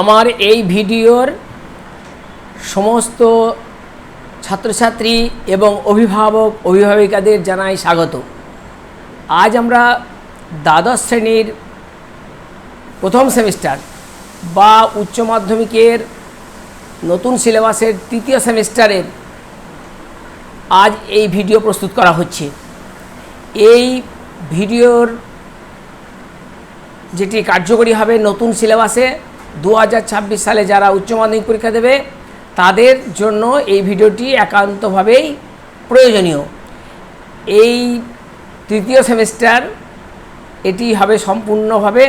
আমার এই ভিডিওর সমস্ত ছাত্রছাত্রী এবং অভিভাবক, অভিভাবিকাদের জানাই স্বাগত। আজ আমরা দ্বাদশ শ্রেণির প্রথম সেমিস্টার বা উচ্চ মাধ্যমিকের নতুন সিলেবাসের তৃতীয় সেমিস্টারের আজ এই ভিডিও প্রস্তুত করা হচ্ছে। এই ভিডিওর যেটি কার্যকরী হবে নতুন সিলেবাসে দু হাজার ছাব্বিশ সালে যারা উচ্চ মাধ্যমিক পরীক্ষা দেবে, তাদের জন্য এই ভিডিওটি একান্তভাবেই প্রয়োজনীয়। এই তৃতীয় সেমিস্টার, এটি হবে সম্পূর্ণভাবে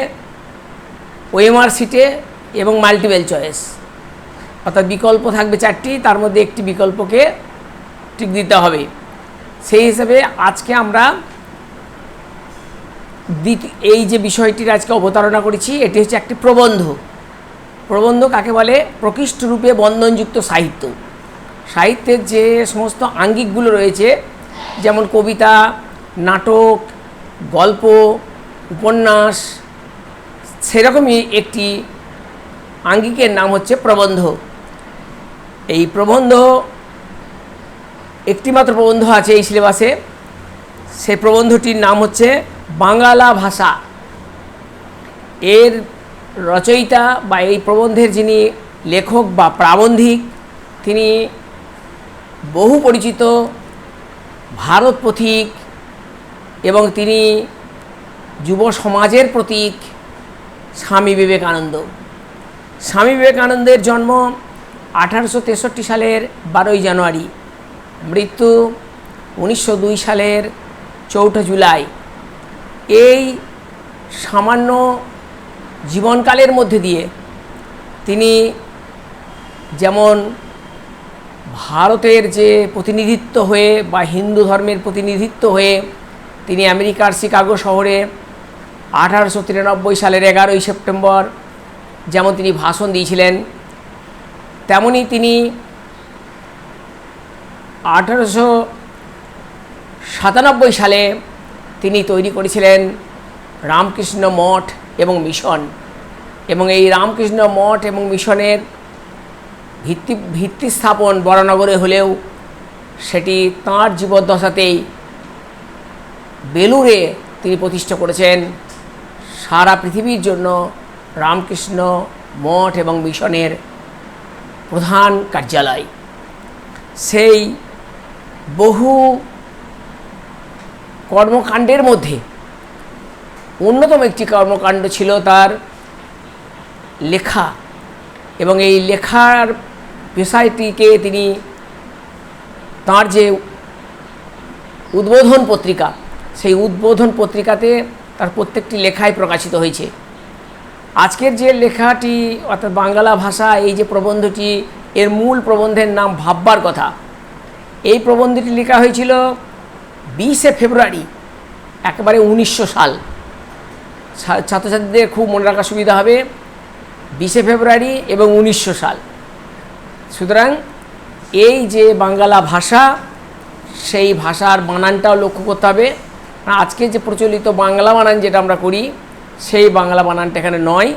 ওএমআর সিটে এবং মাল্টিপেল চয়েস অর্থাৎ বিকল্প থাকবে চারটি, তার মধ্যে একটি বিকল্পকে টিক দিতে হবে। সেই হিসেবে আজকে আমরা এই যে বিষয়টির আজকে অবতারণা করেছি, এটি হচ্ছে একটি প্রবন্ধ। প্রবন্ধ কাকে বলে? প্রকৃষ্ট রূপে বন্ধনযুক্ত সাহিত্য। সাহিত্যের যে সমস্ত আঙ্গিকগুলো রয়েছে, যেমন কবিতা, নাটক, গল্প, উপন্যাস, সেরকমই একটি আঙ্গিকের নাম হচ্ছে প্রবন্ধ। এই প্রবন্ধ, একটিমাত্র প্রবন্ধ আছে এই সিলেবাসে। সে প্রবন্ধটির নাম হচ্ছে বাংলা ভাষা। এর রচয়িতা বা এই প্রবন্ধের যিনি লেখক বা প্রাবন্ধিক, তিনি বহু পরিচিত ভারত পথিক এবং তিনি যুব সমাজের প্রতীক স্বামী বিবেকানন্দ। স্বামী বিবেকানন্দের জন্ম আঠারোশো তেষট্টি সালের বারোই জানুয়ারি, মৃত্যু উনিশশো দুই সালের চৌঠা জুলাই। এই সামান্য জীবনকালের মধ্যে দিয়ে তিনি যেমন ভারতের যে প্রতিনিধিত্ব হয়ে বা হিন্দু ধর্মের প্রতিনিধিত্ব হয়ে তিনি আমেরিকার শিকাগো শহরে আঠারোশো তিরানব্বই সালের এগারোই সেপ্টেম্বর যেমন তিনি ভাষণ দিয়েছিলেন, তেমনি তিনি আঠারোশো সাতানব্বই সালে তিনি তৈরি করেছিলেন রামকৃষ্ণ মঠ এবং মিশন। এবং এই রামকৃষ্ণ মঠ এবং মিশনের ভিত্তি ভিত্তি স্থাপন বরানগরে হলেও সেটি তাঁর জীবদ্দশাতেই বেলুরে তিনি প্রতিষ্ঠা করেছেন। সারা পৃথিবীর জন্য রামকৃষ্ণ মঠ এবং মিশনের প্রধান কার্যালয়। সেই বহু কর্মকাণ্ডের মধ্যে অন্যতম একটি কর্মকাণ্ড ছিল তার লেখা। এবং এই লেখার বিষয়টিকে তিনি তার যে উদ্বোধন পত্রিকা, সেই উদ্বোধন পত্রিকাতে তার প্রত্যেকটি লেখাই প্রকাশিত হয়েছে। আজকের যে লেখাটি, অর্থাৎ বাংলা ভাষা, এই যে প্রবন্ধটি, এর মূল প্রবন্ধের নাম ভাববার কথা। এই প্রবন্ধটি লেখা হয়েছিল বিশে ফেব্রুয়ারি, একেবারে উনিশশো সাল। ছাত্রছাত্রীদের খুব মনে রাখার সুবিধা হবে বিশে ফেব্রুয়ারি এবং উনিশশো সাল। সুতরাং এই যে বাংলা ভাষা, সেই ভাষার বানানটাও লক্ষ্য করতে হবে। আজকে যে প্রচলিত বাংলা বানান যেটা আমরা করি, সেই বাংলা বানানটা এখানে নয়।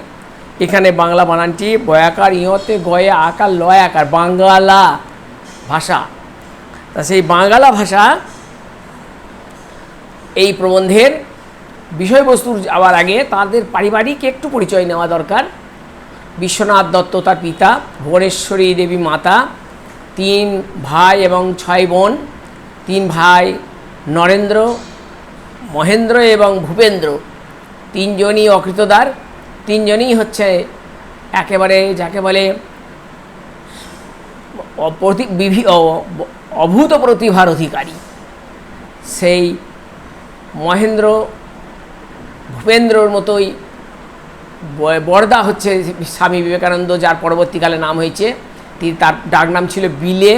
এখানে বাংলা বানানটি বয়াকার ইয়তে গয়ে আকার, লয় আকার, বাংলা ভাষা। তা সেই বাংলা ভাষা এই প্রবন্ধের বিষয়বস্তুর যাওয়ার আগে তাদের পারিবারিক একটু পরিচয় নেওয়া দরকার। বিশ্বনাথ দত্ত তার পিতা, ভুবনেশ্বরী দেবী মাতা, তিন ভাই এবং ছয় বোন, তিন ভাই নরেন্দ্র, মহেন্দ্র এবং ভূপেন্দ্র। তিনজনই অকৃতদার, তিনজনই হচ্ছে একেবারে যাকে বলে অভূত প্রতিভার অধিকারী। সেই মহেন্দ্র ভূপেন্দ্রর মতোই বর্দা হচ্ছে স্বামী বিবেকানন্দ, যার পরবর্তীকালে নাম হয়েছে। তিনি তার ডাক নাম ছিল বিলে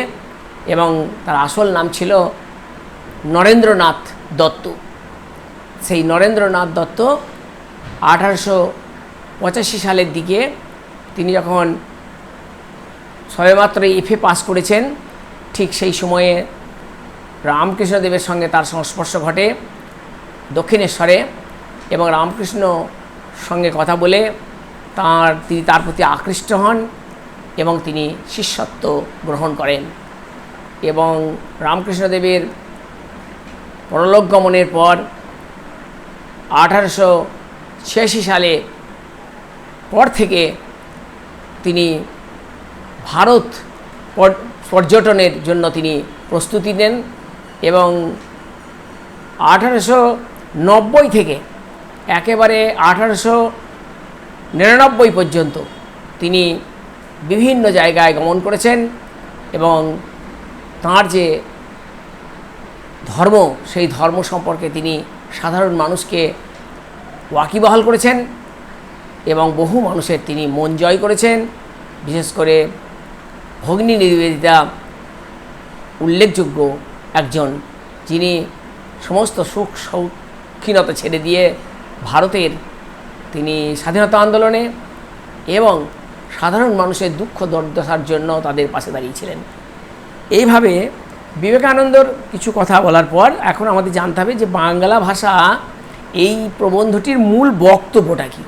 এবং তার আসল নাম ছিল নরেন্দ্রনাথ দত্ত। সেই নরেন্দ্রনাথ দত্ত আঠারোশো পঁচাশি সালের দিকে তিনি যখন সবেমাত্র এফএ পাস করেছেন, ঠিক সেই সময়ে রামকৃষ্ণদেবের সঙ্গে তার সংস্পর্শ ঘটে দক্ষিণেশ্বরে। এবং রামকৃষ্ণ সঙ্গে কথা বলে তার, তিনি তার প্রতি আকৃষ্ট হন এবং তিনি শিষ্যত্ব গ্রহণ করেন। এবং রামকৃষ্ণদেবের পরলোক গমনের পর আঠারোশো ছিয়াশি সালে পর থেকে তিনি ভারত পর- পর্যটনের জন্য তিনি প্রস্তুতি নেন এবং আঠারোশো নব্বই থেকে একেবারে আঠারোশো নিরানব্বই পর্যন্ত তিনি বিভিন্ন জায়গায় গমন করেছেন এবং তাঁর যে ধর্ম, সেই ধর্ম সম্পর্কে তিনি সাধারণ মানুষকে ওয়াকিবহাল করেছেন এবং বহু মানুষের তিনি মন জয় করেছেন। বিশেষ করে ভগ্নী নিবেদিতা উল্লেখযোগ্য একজন যিনি সমস্ত সুখ শৌখিনতা ছেড়ে দিয়ে ভারতের তিনি স্বাধীনতা আন্দোলনে এবং সাধারণ মানুষের দুঃখ দুর্দশার জন্য তাদের পাশে দাঁড়িয়েছিলেন। এইভাবে বিবেকানন্দর কিছু কথা বলার পর এখন আমাদের জানতে হবে যে বাংলা ভাষা এই প্রবন্ধটির মূল বক্তব্যটা কী?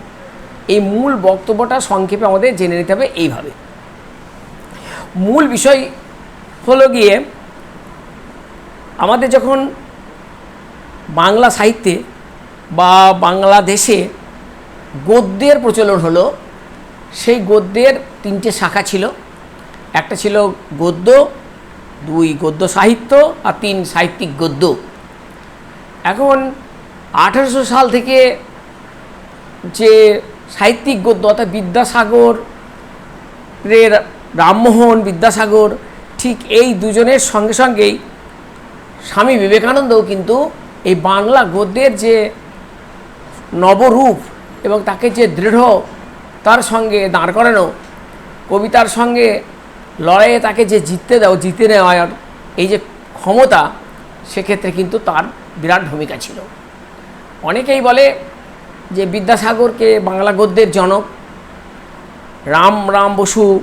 এই মূল বক্তব্যটা সংক্ষেপে আমাদের জেনে নিতে হবে এইভাবে। মূল বিষয় হলো গিয়ে আমাদের যখন বাংলা সাহিত্যে বা বাংলাদেশে গদ্যের প্রচলন হলো, সেই গদ্যের তিনটে শাখা ছিল। একটা ছিল গদ্য, দুই গদ্য সাহিত্য আর তিন সাহিত্যিক গদ্য। এখন আঠারোশো সাল থেকে যে সাহিত্যিক গদ্য অর্থাৎ বিদ্যাসাগর এর রামমোহন বিদ্যাসাগর, ঠিক এই দুজনের সঙ্গে সঙ্গেই স্বামী বিবেকানন্দও কিন্তু এই বাংলা গদ্যের যে নবরূপ এবং তাকে যে দৃঢ় তার সঙ্গে দাঁড় করানো, কবিতার সঙ্গে লড়াইয়ে তাকে যে জিততে দাও, জিতে নেওয়ার এই যে ক্ষমতা, সেক্ষেত্রে কিন্তু তার বিরাট ভূমিকা ছিল। অনেকেই বলে যে বিদ্যাসাগরকে বাংলা গদ্যের জনক, রাম রাম বসু,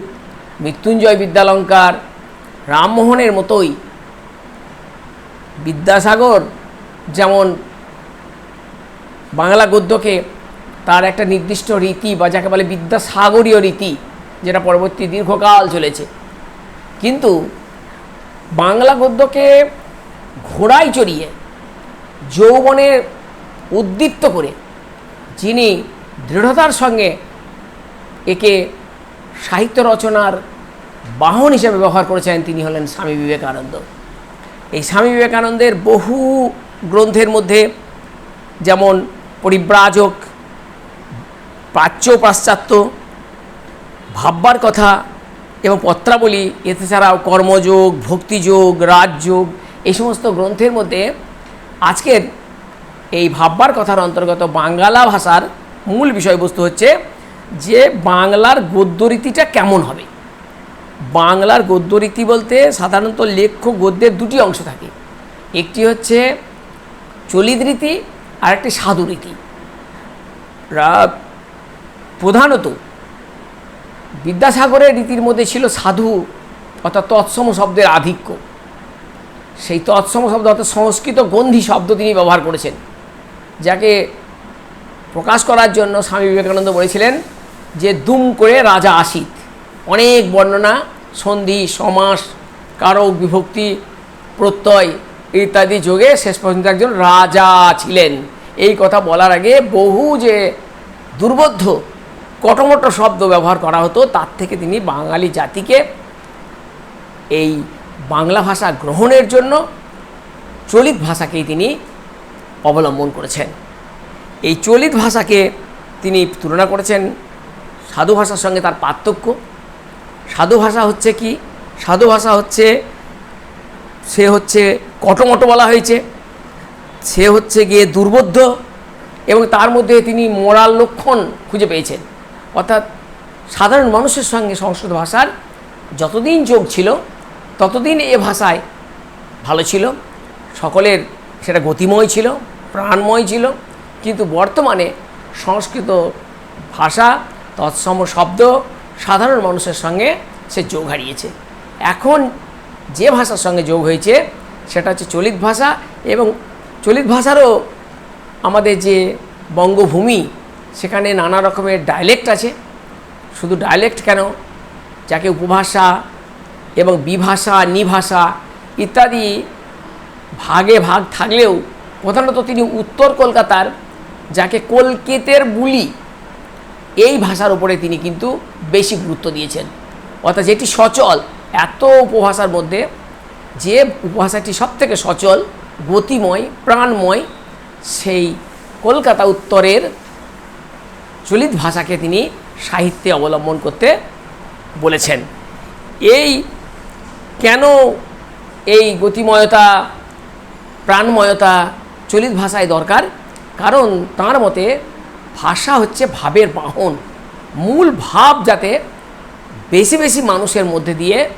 মৃত্যুঞ্জয় বিদ্যালঙ্কার, রামমোহনের মতোই বিদ্যাসাগর যেমন বাংলা গদ্যকে তার একটা নির্দিষ্ট রীতি বা যাকে বলে বিদ্যাসাগরীয় রীতি, যেটা পরবর্তী দীর্ঘকাল চলেছে। কিন্তু বাংলা গদ্যকে ঘোড়ায় চড়িয়ে যৌবনের উদ্দীপ্ত করে যিনি দৃঢ়তার সঙ্গে একে সাহিত্য রচনার বাহন হিসেবে ব্যবহার করেছেন, তিনি হলেন স্বামী বিবেকানন্দ। এই স্বামী বিবেকানন্দের বহু গ্রন্থের মধ্যে যেমন পরিব্রাজক প্রাচ্য পাশ্চাত্য, ভাববার কথা এবং পত্রাবলী এছাড়াও কর্মযোগ, ভক্তিযোগ, রাজযোগ, এই সমস্ত গ্রন্থের মধ্যে আজকের এই ভাববার কথার অন্তর্গত বাংলা ভাষার মূল বিষয়বস্তু হচ্ছে যে বাংলার গদ্যরীতিটা কেমন হবে। বাংলার গদ্যরীতি বলতে সাধারণত লেখ্য গদ্যের দুটি অংশ থাকে। একটি হচ্ছে চলিত রীতি আর একটি সাধু রীতি রা- প্রধানত বিদ্যাসাগরের রীতির মধ্যে ছিল সাধু, অর্থাৎ তৎসম শব্দের আধিক্য। সেই তৎসম শব্দ, অর্থাৎ সংস্কৃত গন্ধি শব্দ তিনি ব্যবহার করেছেন, যাকে প্রকাশ করার জন্য স্বামী বিবেকানন্দ বলেছিলেন যে, দুম করে রাজা আসিত। অনেক বর্ণনা, সন্ধি, সমাস, কারক, বিভক্তি, প্রত্যয় ইত্যাদি যোগে শেষ পর্যন্ত একজন রাজা ছিলেন। এই কথা বলার আগে বহু যে দুর্বোধ্য, কটমট শব্দ ব্যবহার করা হতো, তার থেকে তিনি বাঙালি জাতিকে এই বাংলা ভাষা গ্রহণের জন্য চলিত ভাষাকেই তিনি অবলম্বন করেছেন। এই চলিত ভাষাকে তিনি তুলনা করেছেন সাধু ভাষার সঙ্গে তার পার্থক্য। সাধু ভাষা হচ্ছে কি? সাধু ভাষা হচ্ছে সে হচ্ছে কটমটো বলা হয়েছে। সে হচ্ছে গিয়ে দুর্বোধ্য এবং তার মধ্যে তিনি মোরাল লক্ষণ খুঁজে পেয়েছেন। অর্থাৎ সাধারণ মানুষের সঙ্গে সংস্কৃত ভাষার যতদিন যোগ ছিল, ততদিন এ ভাষায় ভালো ছিল। সকলের সেটা গতিময় ছিল, প্রাণময় ছিল। কিন্তু বর্তমানে সংস্কৃত ভাষা, তৎসম শব্দ সাধারণ মানুষের সঙ্গে সে যোগ হারিয়েছে। এখন যে ভাষার সঙ্গে যোগ হয়েছে, সেটা হচ্ছে চলিত ভাষা এবং চলিত ভাষারও আমাদের যে বঙ্গভূমি, সেখানে নানা রকমের ডায়ালেক্ট আছে। শুধু ডায়ালেক্ট কেন? যাকে উপভাষা এবং বিভাষা, নিভাষা ইত্যাদি ভাগে ভাগ থাকলেও প্রধানত তিনি উত্তর কলকাতার, যাকে কলকেতের বুলি, এই ভাষার উপরে তিনি কিন্তু বেশি গুরুত্ব দিয়েছেন। অর্থাৎ যেটি সচল এত উপভাষার মধ্যে যে উপভাষাটি সবথেকে সচল, গতিময়, প্রাণময়, সেই কলকাতা উত্তরের চলিত ভাষাকে তিনি সাহিত্যে অবলম্বন করতে বলেছেন। এই কেন এই গতিময়তা, প্রাণময়তা চলিত ভাষায় দরকার? কারণ তার মতে ভাষা হচ্ছে ভাবের বাহন, মূল ভাব যাতে বেশি বেশি মানুষের মধ্যে দিয়ে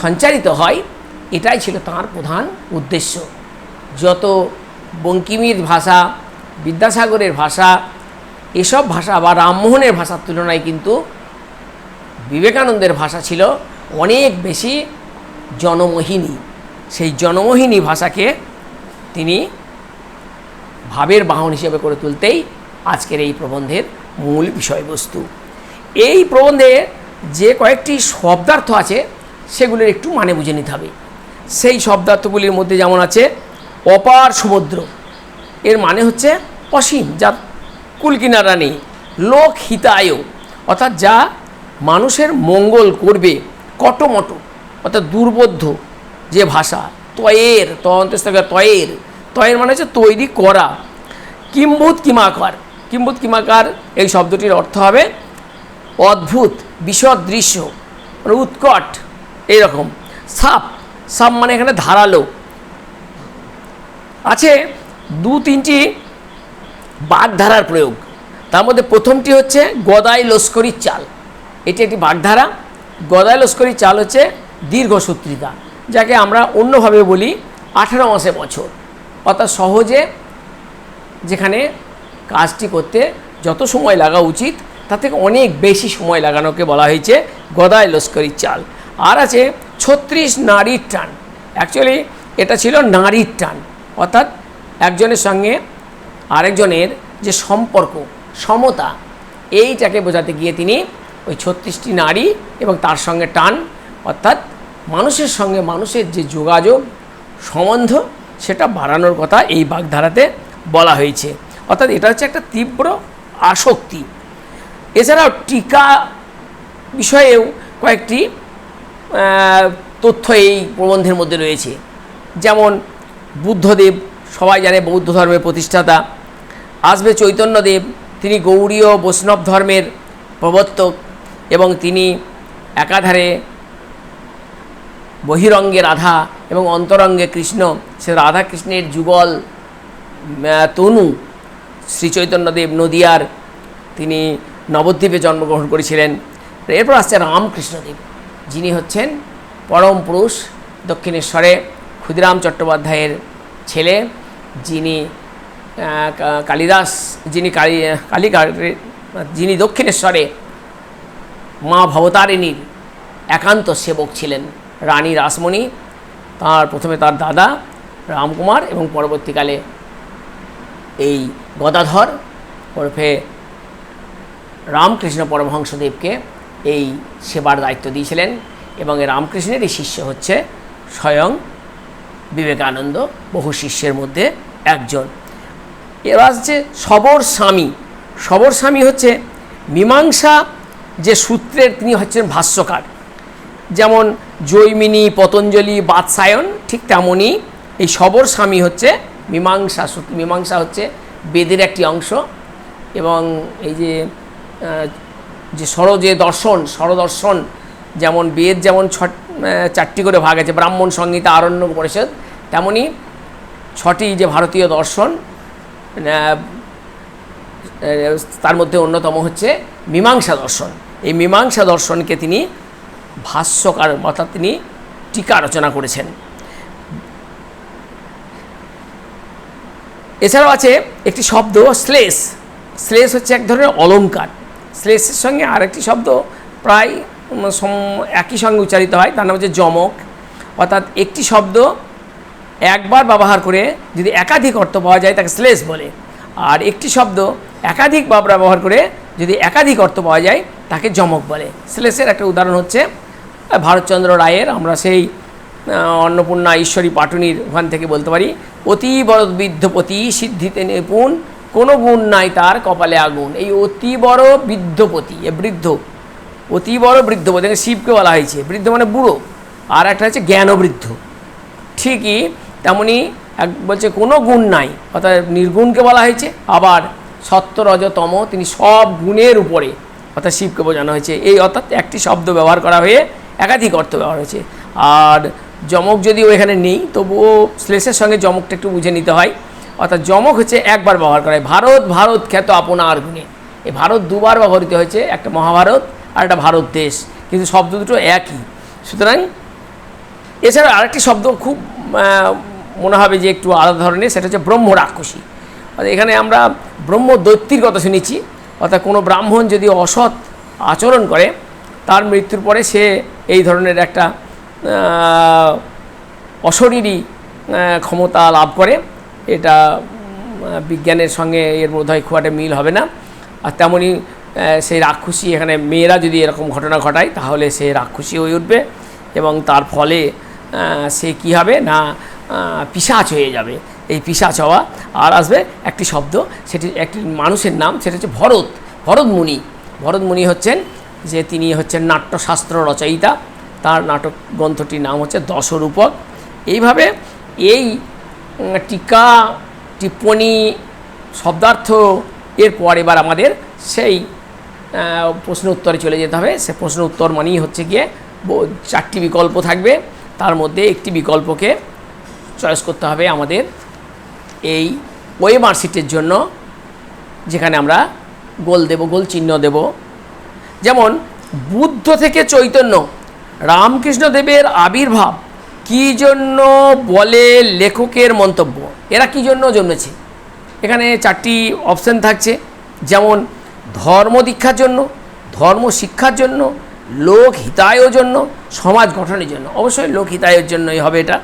সঞ্চারিত হয়, এটাই ছিল তার প্রধান উদ্দেশ্য। যত বঙ্কিমীর ভাষা, বিদ্যাসাগরের ভাষা, এসব ভাষা বা রামমোহনের ভাষার তুলনায় কিন্তু বিবেকানন্দের ভাষা ছিল অনেক বেশি জনমোহিনী। সেই জনমোহিনী ভাষাকে তিনি ভাবের বাহন হিসেবে করে তুলতেই আজকের এই প্রবন্ধের মূল বিষয়বস্তু। এই প্রবন্ধে যে কয়েকটি শব্দার্থ আছে, সেগুলির একটু মানে বুঝে নিতে হবে। সেই শব্দার্থগুলির মধ্যে যেমন আছে, অপার সমুদ্র। এর মানে হচ্ছে অসীম, যার কুলকিনারা নেই। লোক হিতায়, অর্থাৎ যা মানুষের মঙ্গল করবে, কটমট, অর্থাৎ দুর্বোধ্য যে ভাষা, তয়ের তয়ন্তস্তকে তয়ের। তয়ের মানে হচ্ছে তৈরি করা। কিম্ভূত কিমাকার। কিম্ভূত কিমাকার, এই শব্দটির অর্থ হবে অদ্ভুত। বিশদ দৃশ্য মানে উৎকট, এইরকম। সাপ সাপ মানে এখানে ধারালো। আছে দু তিনটি বাগধারার প্রয়োগ। তার মধ্যে প্রথমটি হচ্ছে গদাই লস্করির চাল। এটি একটি বাগধারা। গদাই লস্করির চাল হচ্ছে দীর্ঘসূত্রিকা যাকে আমরা অন্যভাবে বলি আঠেরো মাসে বছর। অর্থাৎ সহজে যেখানে কাজটি করতে যত সময় লাগা উচিত তার থেকে অনেক বেশি সময় লাগানোকে বলা হয়েছে গদায় লস্করির চাল। আর আছে ছত্রিশ নারীর টান। অ্যাকচুয়ালি এটা ছিল নারীর টান। অর্থাৎ একজনের সঙ্গে আরেকজনের যে সম্পর্ক, সমতা, এইটাকে বোঝাতে গিয়ে তিনি ওই ছত্রিশটি নারী এবং তার সঙ্গে টান। অর্থাৎ মানুষের সঙ্গে মানুষের যে যোগাযোগ, সম্বন্ধ, সেটা বাড়ানোর কথা এই বাগধারাতে বলা হয়েছে। অর্থাৎ এটা হচ্ছে একটা তীব্র আসক্তি। এছাড়াও টিকা বিষয়েও কয়েকটি তথ্য এই প্রবন্ধের মধ্যে রয়েছে। যেমন বুদ্ধদেব, সবাই জানে বৌদ্ধ ধর্মের প্রতিষ্ঠাতা। আসবে চৈতন্যদেব, তিনি গৌড়ীয় বৈষ্ণব ধর্মের প্রবর্তক এবং তিনি একাধারে বহিরঙ্গে রাধা এবং অন্তরঙ্গে কৃষ্ণ। সে রাধা কৃষ্ণের যুগল তনু শ্রী চৈতন্যদেব নদিয়ার। তিনি নবদ্বীপে জন্মগ্রহণ করেছিলেন। এরপর আসছে রামকৃষ্ণদেব। যিনি হচ্ছেন পরম পুরুষ দক্ষিণেশ্বরে ক্ষুদিরাম চট্টোপাধ্যায়ের ছেলে। যিনি কালিদাস, যিনি কালী কালিকার যিনি দক্ষিণেশ্বরে মা ভবতারিণীর একান্ত সেবক ছিলেন, রানী রাসমণি, তার প্রথমে তার দাদা রামকুমার এবং পরবর্তীকালে এই গদাধর ওরফে রামকৃষ্ণ পরমহংসদেবকে এই সেবার দায়িত্ব দিয়েছিলেন এবং এই রামকৃষ্ণেরই শিষ্য হচ্ছে স্বয়ং বিবেকানন্দ, বহু শিষ্যের মধ্যে একজন। এবার হচ্ছে সবর স্বামী। সবর স্বামী হচ্ছে মীমাংসা, যে সূত্রের তিনি হচ্ছেন ভাষ্যকার। যেমন জৈমিনী, পতঞ্জলি, বাৎসায়ন, ঠিক তেমনই এই সবর স্বামী হচ্ছে মীমাংসা মীমাংসা হচ্ছে বেদের একটি অংশ এবং এই যে যে স্বর যে দর্শন স্বরদর্শন যেমন বেদ যেমন ছ চারটি করে ভাগ আছে, ব্রাহ্মণ, সংহিতা, আরণ্য পরিষদ তেমনই ছটি যে ভারতীয় দর্শন তার মধ্যে অন্যতম হচ্ছে মীমাংসা দর্শন। এই মীমাংসা দর্শনকে তিনি ভাষ্যকার অর্থাৎ তিনি টিকা রচনা করেছেন। এছাড়াও আছে একটি শব্দ, শ্লেষ। শ্লেষ হচ্ছে এক ধরনের অলংকার শ্লেষের সঙ্গে আরেকটি শব্দ প্রায় একই সঙ্গে উচ্চারিত হয়, তার নাম হচ্ছে যমক। অর্থাৎ একটি শব্দ একবার ব্যবহার করে যদি একাধিক অর্থ পাওয়া যায়, তাকে শ্লেষ বলে। আর একটি শব্দ একাধিক বার ব্যবহার করে যদি একাধিক অর্থ পাওয়া যায়, তাকে যমক বলে। শ্লেষের একটা উদাহরণ হচ্ছে ভারতচন্দ্র রায়ের, আমরা সেই অন্নপূর্ণা ঈশ্বরী পাটুনির ওখান থেকে বলতে পারি, অতি বড় বৃদ্ধপতি সিদ্ধিতে নিপুণ কোনো গুণ নাই তার কপালে আগুন। এই অতি বড় বৃদ্ধপতি, এ বৃদ্ধ। অতি বড় বৃদ্ধপতি শিবকে বলা হয়েছে। বৃদ্ধ মানে বুড়ো। আর একটা হচ্ছে জ্ঞানবৃদ্ধ। ঠিকই তেমনি এক বলছে কোনো গুণ নাই। অর্থাৎ নির্গুণকে বলা হয়েছে, আবার সত্য রজতম তিনি সব গুণের উপরে অর্থাৎ শিবকে বোঝানো হয়েছে। এই অর্থাৎ একটি শব্দ ব্যবহার করা হয়ে একাধিক অর্থ ব্যবহার হয়েছে। আর যমক যদিও এখানে নেই, তবুও শ্লেষের সঙ্গে যমকটা একটু বুঝে নিতে হয়। অর্থাৎ যমক হচ্ছে একবার ব্যবহার করা হয়। ভারত ভারত খ্যাত আপনার গুণে। এই ভারত দুবার ব্যবহৃত হয়েছে, একটা মহাভারত আর একটা ভারত দেশ। কিন্তু শব্দ দুটো একই। সুতরাং এছাড়া আরেকটি শব্দ খুব মনে হবে যে একটু আলাদা ধরনের, সেটা হচ্ছে ব্রহ্ম রাক্ষসী। এখানে আমরা ব্রহ্ম দৈত্যির কথা শুনেছি। অর্থাৎ কোনো ব্রাহ্মণ যদি অসৎ আচরণ করে, তার মৃত্যুর পরে সে এই ধরনের একটা অশরীরী ক্ষমতা লাভ করে। এটা বিজ্ঞানের সঙ্গে এর বোধহয় খুব একটা মিল হবে না। আর তেমনই সেই রাক্ষসী এখানে মেয়েরা যদি এরকম ঘটনা ঘটায়, তাহলে সে রাক্ষসী হয়ে উঠবে এবং তার ফলে সে কি হবে না পিশাচ হয়ে যাবে। এই পিশাচ হওয়া, আর আসবে একটি শব্দ, সেটি একটি মানুষের নাম, সেটা হচ্ছে ভরত ভরত মুনি। ভরত মুনি হচ্ছেন, যে তিনি হচ্ছেন নাট্যশাস্ত্র রচয়িতা। তার নাটক গ্রন্থটির নাম হচ্ছে দশরূপক। এইভাবে এই টিকা টিপ্পণী শব্দার্থ, এরপর এবার আমাদের সেই প্রশ্ন উত্তরে চলে যেতে হবে। সে প্রশ্ন উত্তর মানেই হচ্ছে গিয়ে চারটি বিকল্প থাকবে। তার মধ্যে একটি বিকল্পকে চয়েস করতে হবে আমাদের এই ওয়ে মার্কশিটের জন্য, যেখানে আমরা গোল দেব, গোল চিহ্ন দেব। যেমন, বুদ্ধ থেকে চৈতন্য, রামকৃষ্ণদেবের আবির্ভাব কী জন্য বলে লেখকের মন্তব্য? এরা কী জন্য জন্মেছে? এখানে চারটি অপশান থাকছে। যেমন, ধর্ম দীক্ষার জন্য, ধর্ম শিক্ষার জন্য, লোক হিতায়ের জন্য, সমাজ গঠনের জন্য। অবশ্যই লোক হিতায়ের জন্যই হবে এটা।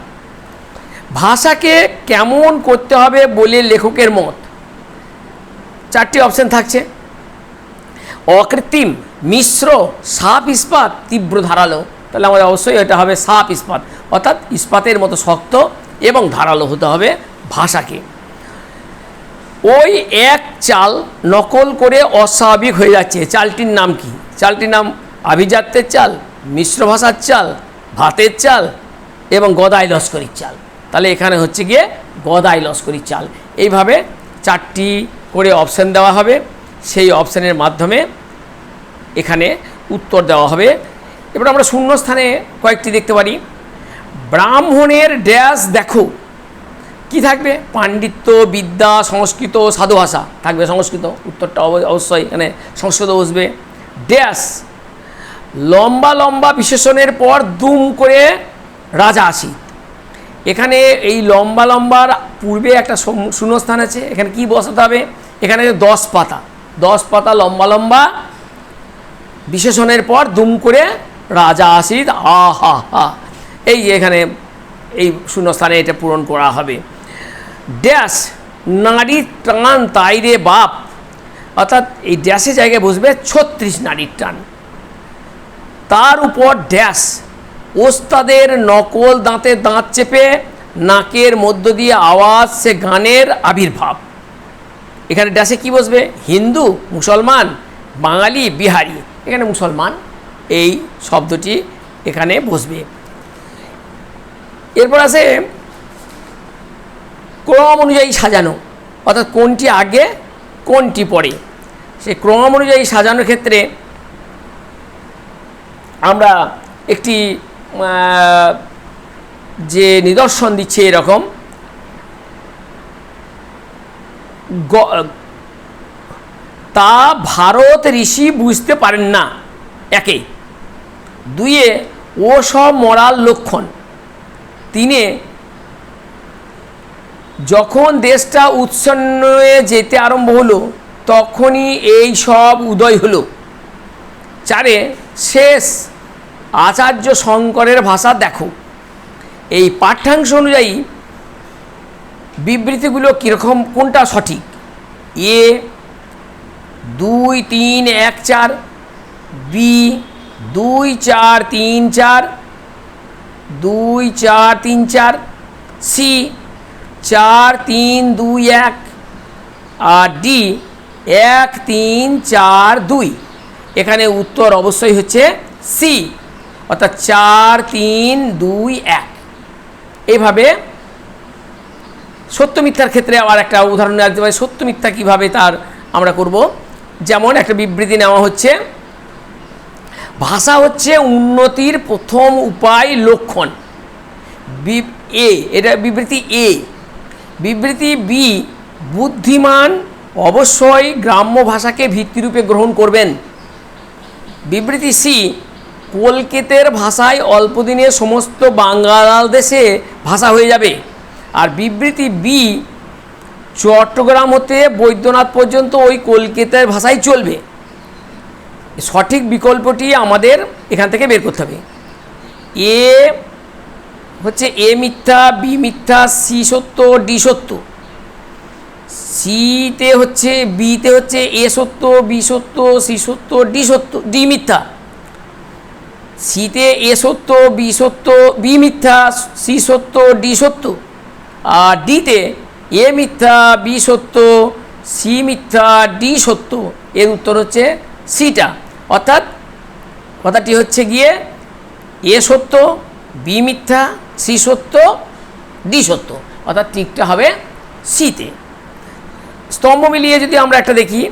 ভাষাকে কেমন করতে হবে বলে লেখকের মত? চারটি অপশান থাকছে। অকৃত্রিম, মিশ্র, সাপ ইস্পাত তীব্র ধারালো। তাহলে আমাদের অবশ্যই এটা হবে সাপ ইস্পাত। অর্থাৎ ইস্পাতের মতো শক্ত এবং ধারালো হতে হবে ভাষাকে। ওই এক চাল নকল করে অস্বাভাবিক হয়ে যাচ্ছে। চালটির নাম কি? চালটির নাম আভিজাত্যের চাল, মিশ্র ভাষার চাল, ভাতের চাল এবং গদাই লস্করির চাল। তাহলে এখানে হচ্ছে গিয়ে গদাই লস্করির চাল। এইভাবে চারটি করে অপশান দেওয়া হবে। সেই অপশানের মাধ্যমে এখানে উত্তর দেওয়া হবে। এবার আমরা শূন্য স্থানে কয়েকটি দেখতে পারি। ব্রাহ্মণের ড্যাশ দেখো। কি থাকবে? পাণ্ডিত্য, বিদ্যা, সংস্কৃত, সাধু ভাষা থাকবে সংস্কৃত। উত্তরটা অব- অবশ্যই এখানে সংস্কৃত বসবে। ড্যাশ। লম্বা লম্বা বিশেষণের পর দুম করে রাজা আসি এখানে এই লম্বা লম্বার পূর্বে একটা শূন্যস্থান আছে। এখানে কি বসাতে হবে? এখানে দশ পাতা। দশ পাতা লম্বা লম্বা বিশেষণের পর দুম করে রাজা আসিদ আ হা হা। এই যে এখানে এই শূন্যস্থানে এটা পূরণ করা হবে। ড্যাশ নারী টান তাইরে বাপ। অর্থাৎ এই ড্যাশে জায়গায় বসবে ছত্রিশ নারীর টান। তার উপর ড্যাশ, ওস্তাদের নকল দাঁতে দাঁত চেপে নাকের মধ্য দিয়ে আওয়াজ সে গানের আবির্ভাব। এখানে ড্যাশে কি বসবে? হিন্দু, মুসলমান, বাঙালি, বিহারি। এখানে মুসলমান, এই শব্দটি এখানে বসবে। এরপর আছে ক্রম অনুযায়ী সাজানো, অর্থাৎ কোনটি আগে, কোনটি পরে। সেই ক্রম অনুযায়ী সাজানোর ক্ষেত্রে আমরা একটি যে নিদর্শন দিচ্ছে এরকম তা ভারত ঋষি বুঝতে পারেন না। একে। দুইয়ে ও সব মরাল লক্ষণ। তিনে, যখন দেশটা উচ্ছন্ন হয়ে যেতে আরম্ভ হলো, তখনই এই সব উদয় হলো। চারে, শেষ আচার্য শঙ্করের ভাষা দেখো। এই পাঠ্যাংশ অনুযায়ী বিবৃতিগুলো কীরকম, কোনটা সঠিক? এ, দুই, তিন, এক, চার, বি, দুই, চার, তিন, চার দুই, চার, তিন, চার সি চার, তিন, দুই, এক, আর ডি এক, তিন, চার, দুই। এখানে উত্তর অবশ্যই হচ্ছে সি অর্থাৎ চার, তিন, দুই, এক। এভাবে সত্য মিথ্যার ক্ষেত্রে আবার একটা উদাহরণ রাখতে পারি। সত্য মিথ্যা কীভাবে তার আমরা করব? যেমন একটা বিবৃতি নেওয়া হচ্ছে ভাষা হচ্ছে উন্নতির প্রথম উপায় লক্ষণ। বি এ, এটা বিবৃতি এ। বিবৃতি বি, বুদ্ধিমান অবশ্যই গ্রাম্য ভাষাকে ভিত্তিরূপে গ্রহণ করবেন। বিবৃতি সি, কলকেতের ভাষায় অল্পদিনে সমস্ত বাংলাদেশে ভাষা হয়ে যাবে। আর বিবৃতি বি, চট্টগ্রাম হতে বৈদ্যনাথ পর্যন্ত ওই কলকাতার ভাষাই চলবে। সঠিক বিকল্পটি আমাদের এখান থেকে বের করতে হবে। এ হচ্ছে এ মিথ্যা, বি মিথ্যা, সি সত্য, ডি সত্য। সিতে হচ্ছে, বিতে হচ্ছে এ সত্য, বি সত্য, সি সত্য, ডি সত্য, ডি মিথ্যা। সিতে এ সত্য, বি সত্য, বি মিথ্যা, সি সত্য, ডি সত্য। আর ডিতে এ মিথ্যা, বি সত্য, সি মিথ্যা, ডি সত্য। এর উত্তর হচ্ছে সিটা, অর্থাৎ কথাটি হচ্ছে গিয়ে এ সত্য, বি মিথ্যা, সি সত্য, ডি সত্য, অর্থাৎ ঠিকটা হবে সিতে। স্তম্ভ মিলিয়ে যদি আমরা একটা দেখি,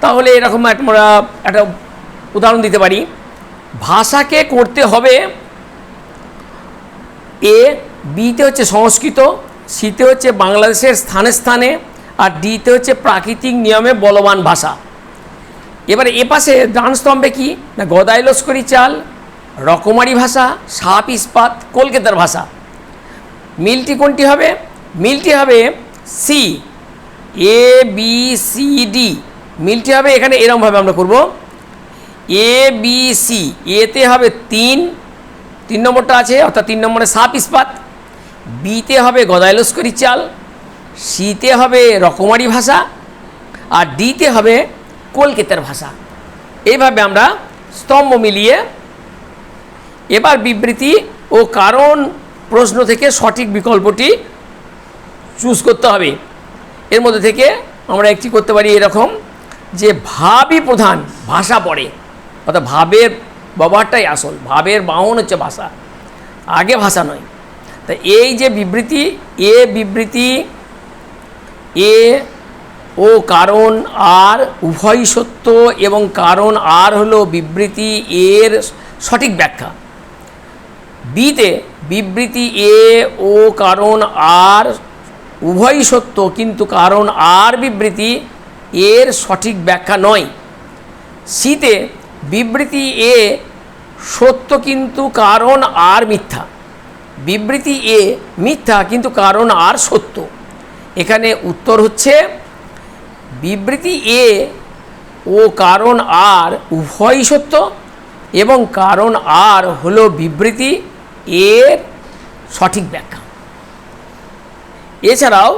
তাহলে এরকম আমরা একটা উদাহরণ দিতে পারি। ভাষাকে করতে হবে এ, বিতে হচ্ছে সংস্কৃত, সিতে হচ্ছে বাংলাদেশের স্থানে স্থানে, আর ডিতে হচ্ছে প্রাকৃতিক নিয়মে বলবান ভাষা। এবারে এ পাশে ডান স্তম্ভে কি? না গদাই লস্করি চাল, রকমারি ভাষা, সাপ ইস্পাত, কলকাতার ভাষা। মিলটি কোনটি হবে? মিলটি হবে C A B C D মিলটি হবে এখানে এরমভাবে আমরা করব। এ বি সি এতে হবে তিন। তিন নম্বরটা আছে, অর্থাৎ তিন নম্বরে সাপ ইস্পাত। বিতে হবে গদাই লস্করি চাল। সিতে হবে রকমারি ভাষা। আর ডিতে হবে কলকাতার ভাষা। এইভাবে আমরা স্তম্ভ মিলিয়ে এবার বিবৃতি ও কারণ প্রশ্ন থেকে সঠিক বিকল্পটি চুজ করতে হবে। এর মধ্যে থেকে আমরা একটি করতে পারি এরকম যে ভাবই প্রধান, ভাষা পড়ে। অর্থাৎ ভাবের ব্যবহারটাই আসল, ভাবের বাহন হচ্ছে ভাষা। আগে ভাষা নয়। তা এই যে বিবৃতি, এ বিবৃতি, এ ও কারণ আর উভয় সত্য এবং কারণ আর হলো বিবৃতি এর সঠিক ব্যাখ্যা। বিতে বিবৃতি এ ও কারণ আর উভয়ই সত্য কিন্তু কারণ আর বিবৃতি এর সঠিক ব্যাখ্যা নয়। সিতে বিবৃতি এ সত্য কিন্তু কারণ আর মিথ্যা। বিবৃতি এ মিথ্যা কিন্তু কারণ আর সত্য। এখানে উত্তর হচ্ছে বিবৃতি এ ও কারণ আর উভয়ই সত্য এবং কারণ আর হল বিবৃতি এর সঠিক ব্যাখ্যা। এছাড়াও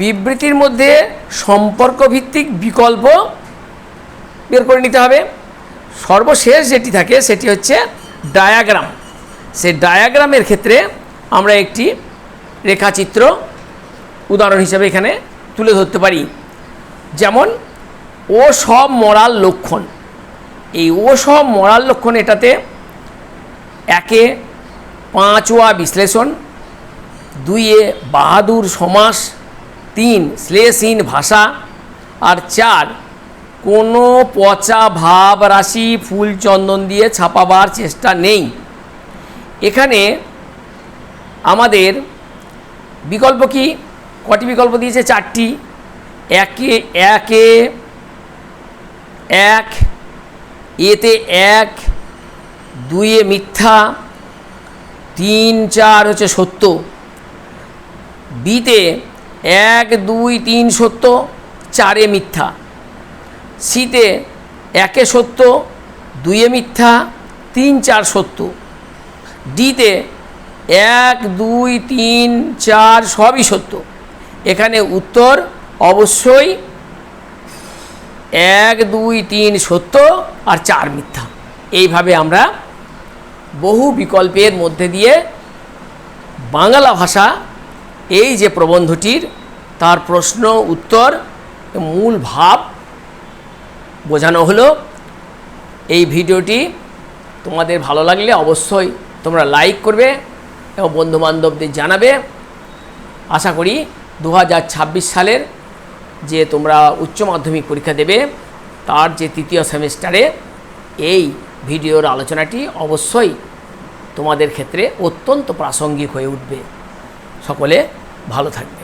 বিবৃতির মধ্যে সম্পর্ক ভিত্তিক বিকল্প বের করে নিতে হবে। সর্বশেষ যেটি থাকে সেটি হচ্ছে ডায়াগ্রাম। সেই ডায়াগ্রামের ক্ষেত্রে আমরা একটি রেখাচিত্র উদাহরণ হিসাবে এখানে তুলে ধরতে পারি। যেমন ও সব মরাল লক্ষণ। এই ও সব মরাল লক্ষণ এটাতে একে পাঁচোয়া বিশ্লেষণ, দুইয়ে বাহাদুর সমাস, তিন শ্লেষহীন ভাষা, আর চার, কোনো পচা ভাব রাশি ফুল চন্দন দিয়ে ছাপাবার চেষ্টা নেই। এখানে আমাদের বিকল্প কি? কটি বিকল্প দিয়েছে? চারটি। একে একে, এক, এতে এক, দুইয়ে মিথ্যা, তিন, চার হচ্ছে সত্য। বিতে এক, দুই, তিন সত্য, চারে মিথ্যা। সিতে একে সত্য, দুইয়ে মিথ্যা, তিন, চার সত্য। ডিতে এক, দুই, তিন, চার সবই সত্য। এখানে উত্তর অবশ্যই এক, দুই, তিন সত্য আর চার মিথ্যা। এইভাবে আমরা বহু বিকল্পের মধ্যে দিয়ে বাংলা ভাষা এই যে প্রবন্ধটির তার প্রশ্ন, উত্তর, মূল ভাব বোঝানো হলো। এই ভিডিওটি তোমাদের ভালো লাগলে অবশ্যই তোমরা লাইক করবে এবং বন্ধুবান্ধবদের জানাবে। আশা করি দু হাজার ছাব্বিশ সালের যে তোমরা উচ্চ মাধ্যমিক পরীক্ষা দেবে, তার যে তৃতীয় সেমিস্টারে এই ভিডিওর আলোচনাটি অবশ্যই তোমাদের ক্ষেত্রে অত্যন্ত প্রাসঙ্গিক হয়ে উঠবে। সকলে ভালো থাকবে।